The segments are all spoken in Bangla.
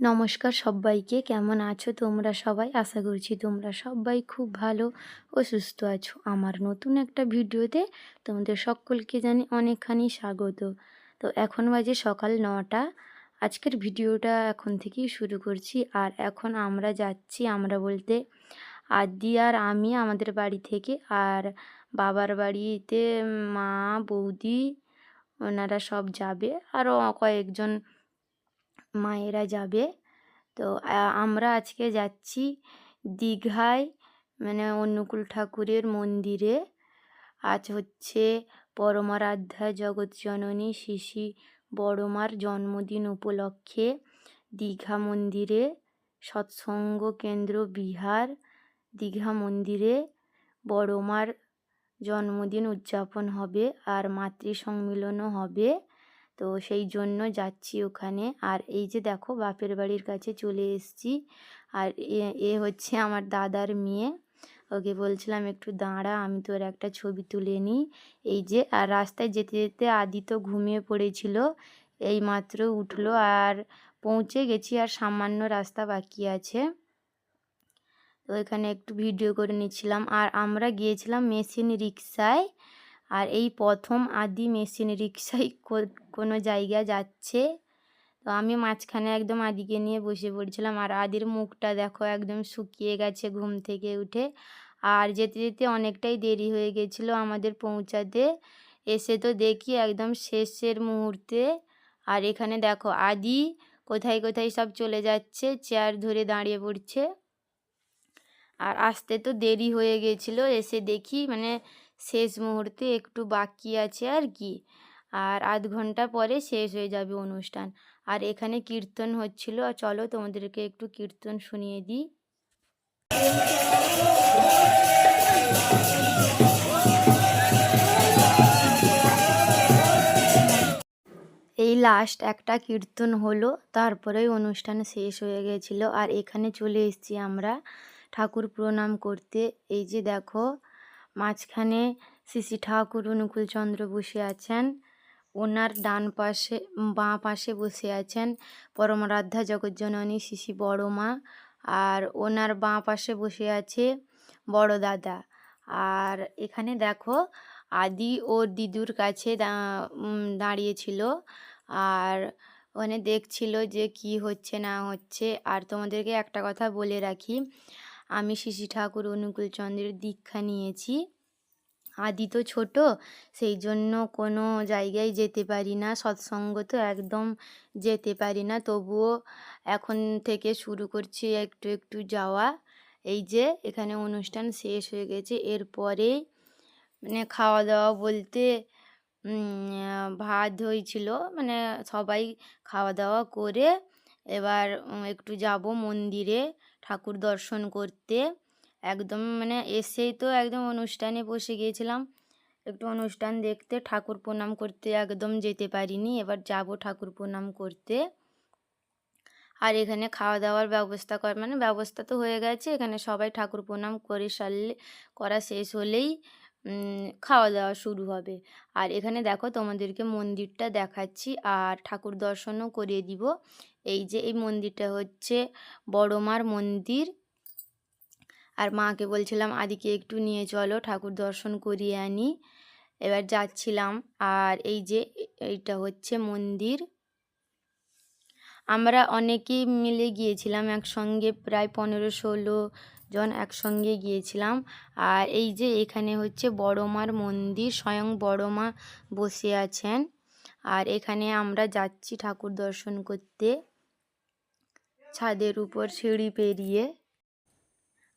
নমস্কার সব্বাইকে কেমন আছো তোমরা সবাই? আশা করছি তোমরা সবাই খুব ভালো ও সুস্থ আছো। আমার নতুন একটা ভিডিওতে তোমাদের সকলকে জানি অনেকখানি স্বাগত। তো এখন বাজে সকাল নটা। আজকের ভিডিওটা এখন থেকেই শুরু করছি। আর এখন আমরা যাচ্ছি, আমরা বলতে আদি আর আমি আমাদের বাড়ি থেকে। আর বাবার বাড়িতে মা, বৌদি, ওনারা সব যাবে। আরও কয়েকজন মায়েরা যাবে। তো আমরা আজকে যাচ্ছি দীঘায় মানে অনুকূল ঠাকুরের মন্দিরে। আজ হচ্ছে পরমারাধ্যা জগৎ জননী শিশি বড়মার জন্মদিন উপলক্ষে দীঘা মন্দিরে সৎসঙ্গ কেন্দ্র বিহার দীঘা মন্দিরে বড়মার জন্মদিন উদযাপন হবে আর মাতৃ সম্মিলনও হবে। তো সেই জন্য যাচ্ছি ওখানে। আর এই যে দেখো বাপের বাড়ির কাছে চলে এসেছি। আর এ হচ্ছে আমার দাদার মেয়ে। ওকে বলছিলাম, একটু দাঁড়া, আমি তোর একটা ছবি তুলে নিই। এই যে, আর রাস্তায় যেতে যেতে আদি তো ঘুমিয়ে পড়েছিল। এই মাত্র উঠল আর পৌঁছে গেছি আর সামান্য রাস্তা বাকি আছে। তো এখানে একটু ভিডিও করে নিচ্ছিলাম। আর আমরা গিয়েছিলাম মেশিন রিক্সায়। আর এই প্রথম আদি মেশিন রিক্সায় কোনো জায়গা যাচ্ছে। তো আমি মাঝখানে একদম আদিকে নিয়ে বসে পড়ছিলাম আর আদির মুখটা দেখো একদম শুকিয়ে গেছে ঘুম থেকে উঠে। আর যেতে যেতে অনেকটাই দেরি হয়ে গেছিল আমাদের পৌঁছাতে। এসে তো দেখি একদম শেষের মুহূর্তে। আর এখানে দেখো আদি কোথায় কোথায় সব চলে যাচ্ছে, চেয়ার ধরে দাঁড়িয়ে পড়ছে। আর আসতে তো দেরি হয়ে গেছিল। এসে দেখি মানে শেষ মুহূর্তে একটু বাকি আছে আর কি। আর আধ ঘণ্টা পরে শেষ হয়ে যাবে অনুষ্ঠান। আর এখানে কীর্তন হচ্ছিল। চলো তোমাদেরকে একটু কীর্তন শুনিয়ে দিই। এই লাস্ট একটা কীর্তন হলো। তারপরেই অনুষ্ঠান শেষ হয়ে গেছিল। আর এখানে চলে এসেছি আমরা ঠাকুর প্রণাম করতে। এই যে দেখো মাঝখানে শ্রী ঠাকুর, অনুকূলচন্দ্র বসে আছেন। ওনার ডান পাশে, বাঁ পাশে বসে আছেন পরমরাধ্যা জগজ্জননী শিশি বড় মা আর ওনার বাঁ পাশে বসে আছে বড় দাদা। আর এখানে দেখো আদি ওর দিদুর কাছে দাঁড়িয়েছিল আর ওখানে দেখছিল যে কি হচ্ছে না হচ্ছে। আর তোমাদেরকে একটা কথা বলে রাখি আমি শিশি ঠাকুর অনুকূলচন্দ্রের দীক্ষা নিয়েছি। আদি তো ছোট, সেই জন্য কোনো জায়গায় যেতে পারি না, সৎসঙ্গ তো একদম যেতে পারি না। তবুও এখন থেকে শুরু করছি একটু একটু যাওয়া। এই যে, এখানে অনুষ্ঠান শেষ হয়ে গেছে। এরপরে মানে খাওয়া দাওয়া বলতে ভাত হয়েছিল মানে সবাই খাওয়া দাওয়া করে এবার একটু যাব মন্দিরে। ঠাকুর দর্শন করতে। একদম মানে এসেই তো একদম অনুষ্ঠানে বসে গিয়েছিলাম। একটু অনুষ্ঠান দেখতে ঠাকুর প্রণাম করতে একদম যেতে পারিনি। এবার যাব ঠাকুর প্রণাম করতে। আর এখানে খাওয়া দাওয়ার ব্যবস্থা কর মানে ব্যবস্থা তো হয়ে গেছে। এখানে সবাই ঠাকুর প্রণাম করে সারলে, করা শেষ হলেই খাওয়া দাওয়া শুরু হবে। আর এখানে দেখো তোমাদেরকে মন্দিরটা দেখাচ্ছি আর ঠাকুর দর্শনও করিয়ে দিব। এই যে, এই মন্দিরটা হচ্ছে বড়মার মন্দির। আর মাকে বলছিলাম, আদিকে একটু নিয়ে চলো, ঠাকুর দর্শন করিয়ে আনি। এবার যাচ্ছিলাম আর এই যে, এইটা হচ্ছে মন্দির। আমরা অনেকেই মিলে গিয়েছিলাম একসঙ্গে, প্রায় পনেরো ষোলো জন একসঙ্গে গিয়েছিলাম। আর এই যে এখানে হচ্ছে বড় মার মন্দির, স্বয়ং বড় মা বসে আছেন। আর এখানে আমরা যাচ্ছি ঠাকুর দর্শন করতে। ছাদের উপর সিঁড়ি পেরিয়ে।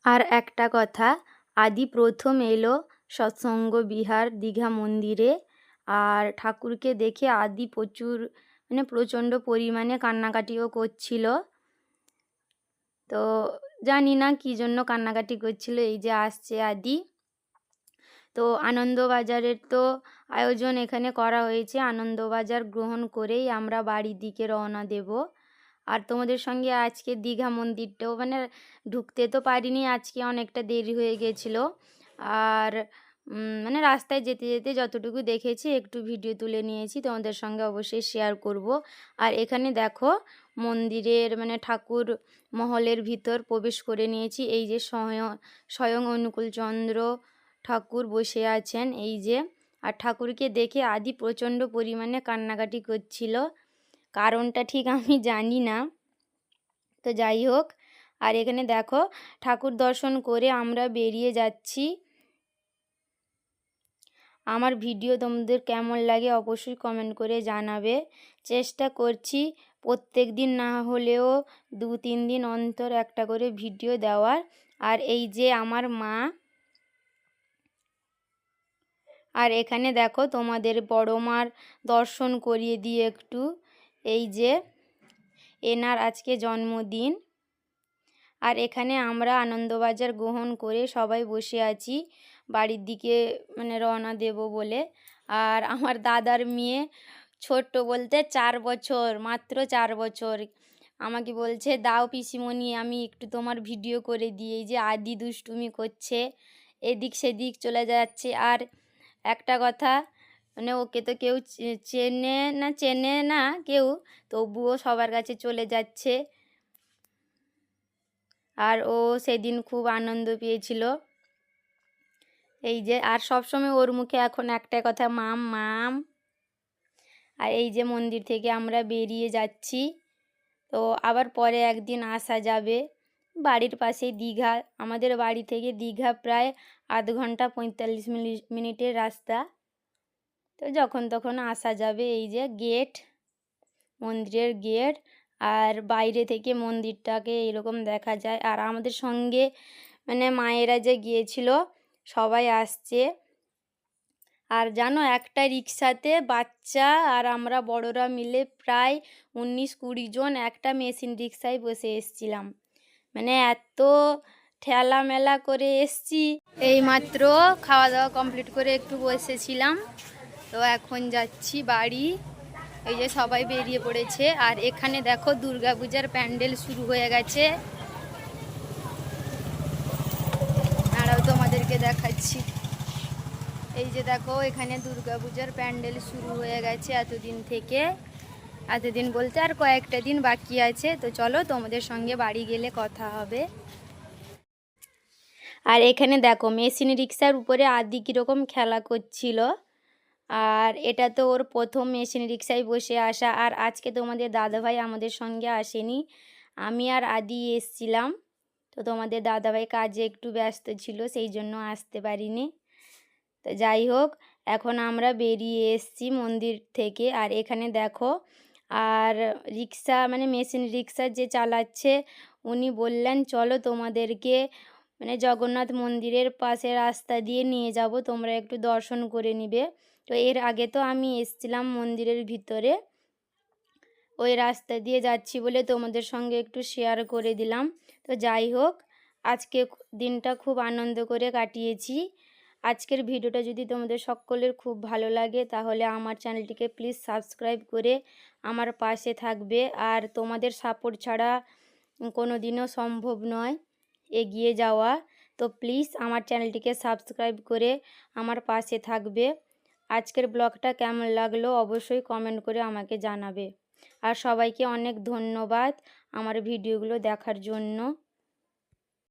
আর একটা কথা, আদি প্রথম এলো সৎসঙ্গ বিহার দীঘা মন্দিরে। আর ঠাকুরকে দেখে আদি প্রচুর মানে প্রচণ্ড পরিমাণে কান্নাকাটিও করছিল। তো জানি না কী জন্য কান্নাকাটি করছিল, এই যে আসছে আদি। তো আনন্দবাজারের তো আয়োজন এখানে করা হয়েছে, আনন্দবাজার গ্রহণ করেই আমরা বাড়ির দিকে রওনা দেব। আর তোমাদের সঙ্গে আজকে দীঘা মন্দিরটাও মানে ঢুকতে তো পারিনি, আজকে অনেকটা দেরি হয়ে গেছিল। আর মানে রাস্তায় যেতে যেতে যতটুকু দেখেছি, একটু ভিডিও তুলে নিয়েছি, তোমাদের সঙ্গে অবশ্যই শেয়ার করব। আর এখানে দেখো, মন্দিরের মানে ঠাকুর মহলের ভিতর প্রবেশ করে নিয়েছি। এই যে স্বয়ং অনুকূলচন্দ্র ঠাকুর বসে আছেন, এই যে। আর ঠাকুরকে দেখে আদি প্রচণ্ড পরিমাণে কান্নাকাটি করছিল। কারণটা ঠিক আমি জানি না। তো যাই হোক, আর এখানে দেখো, ঠাকুর দর্শন করে আমরা বেরিয়ে যাচ্ছি। আমার ভিডিও তোমাদের কেমন লাগে অবশ্যই কমেন্ট করে জানাবে। চেষ্টা করছি প্রত্যেক দিন না হলেও দু তিন দিন অন্তর একটা করে ভিডিও দেওয়ার। আর এই যে আমার মা আর এখানে দেখো তোমাদের বড় মার দর্শন করিয়ে দিয়ে একটু। এই যে এনার আজকে জন্মদিন। আর এখানে আমরা আনন্দবাজার গ্রহণ করে সবাই বসে আছি। বাড়ির দিকে মানে রওনা দেব বলে। আর আমার দাদার মেয়ে ছোট্ট বলতে চার বছর, মাত্র চার বছর। আমাকে বলছে, দাও পিসিমণি, আমি একটু তোমার ভিডিও করে দিই। যে আদি দুষ্টুমি করছে, এদিক সেদিক চলে যাচ্ছে। আর একটা কথা মানে ওকে তো কেউ চেনে না চেনে না কেউ, তবুও সবার কাছে চলে যাচ্ছে। আর ও সেদিন খুব আনন্দ পেয়েছিল। এই যে, আর সবসময় ওর মুখে এখন একটা কথা, মাম মাম। আর এই যে মন্দির থেকে আমরা বেরিয়ে যাচ্ছি। তো আবার পরে একদিন আসা যাবে। বাড়ির পাশেই দীঘা। আমাদের বাড়ি থেকে দীঘা প্রায় আধ ঘণ্টা পঁয়তাল্লিশ মিনিট মিনিটের রাস্তা। তো যখন তখন আসা যাবে এই যে গেট, মন্দিরের গেট। আর বাইরে থেকে মন্দিরটাকে এরকম দেখা যায়। আর আমাদের সঙ্গে মানে মায়েরা যে গিয়েছিল, সবাই আসছে। আর জানো, একটা রিক্সাতে বাচ্চা আর আমরা বড়রা মিলে প্রায় উনিশ কুড়ি জন একটা মেশিন রিক্সায় বসে এসছিলাম। মানে এত ঠেলা মেলা করে এসছি। এই মাত্র খাওয়া দাওয়া কমপ্লিট করে একটু বসেছিলাম। তো এখন যাচ্ছি বাড়ি। এই যে সবাই বেরিয়ে পড়েছে। আর এখানে দেখো দুর্গাপূজার প্যান্ডেল শুরু হয়ে গেছে। আরও তোমাদেরকে দেখাচ্ছি। এই যে দেখো, এখানে দুর্গাপূজার প্যান্ডেল শুরু হয়ে গেছে এতদিন থেকে। এতদিন বলতে আর কয়েকটা দিন বাকি আছে। তো চলো তোমাদের সঙ্গে বাড়ি গেলে কথা হবে। আর এখানে দেখো, মেশিন রিক্সার উপরে আদি কীরকম খেলা করছিল। আর এটা তো ওর প্রথম মেশিন রিক্সায় বসে আসা। আর আজকে তোমাদের দাদাভাই আমাদের সঙ্গে আসেনি। আমি আর আদি এসছিলাম। তো তোমাদের দাদাভাই কাজে একটু ব্যস্ত ছিল, সেই জন্য আসতে পারিনি। তো যাই হোক, এখন আমরা বেরিয়ে এসছি মন্দির থেকে। আর এখানে দেখো, আর রিক্সা মানে মেশিন রিক্সা যে চালাচ্ছে, উনি বললেন, চলো তোমাদেরকে মানে জগন্নাথ মন্দিরের পাশে রাস্তা দিয়ে নিয়ে যাব। তোমরা একটু দর্শন করে নিবে। তো এর আগে তো আমি এসছিলাম মন্দিরের ভিতরে। ওই রাস্তা দিয়ে যাচ্ছি বলে তোমাদের সঙ্গে একটু শেয়ার করে দিলাম। তো যাই হোক, আজকে দিনটা খুব আনন্দ করে কাটিয়েছি। আজকের ভিডিওটা যদি তোমাদের সকলের খুব ভালো লাগে, তাহলে আমার চ্যানেলটিকে প্লিজ সাবস্ক্রাইব করে আমার পাশে থাকবে। আর তোমাদের সাপোর্ট ছাড়া কোনো দিনও সম্ভব নয় এগিয়ে যাওয়া। তো প্লিজ আমার চ্যানেলটিকে সাবস্ক্রাইব করে আমার পাশে থাকবে। আজকের ব্লগটা কেমন লাগল অবশ্যই কমেন্ট করে আমাকে জানাবে। আর সবাইকে অনেক ধন্যবাদ আমার ভিডিওগুলো দেখার জন্য।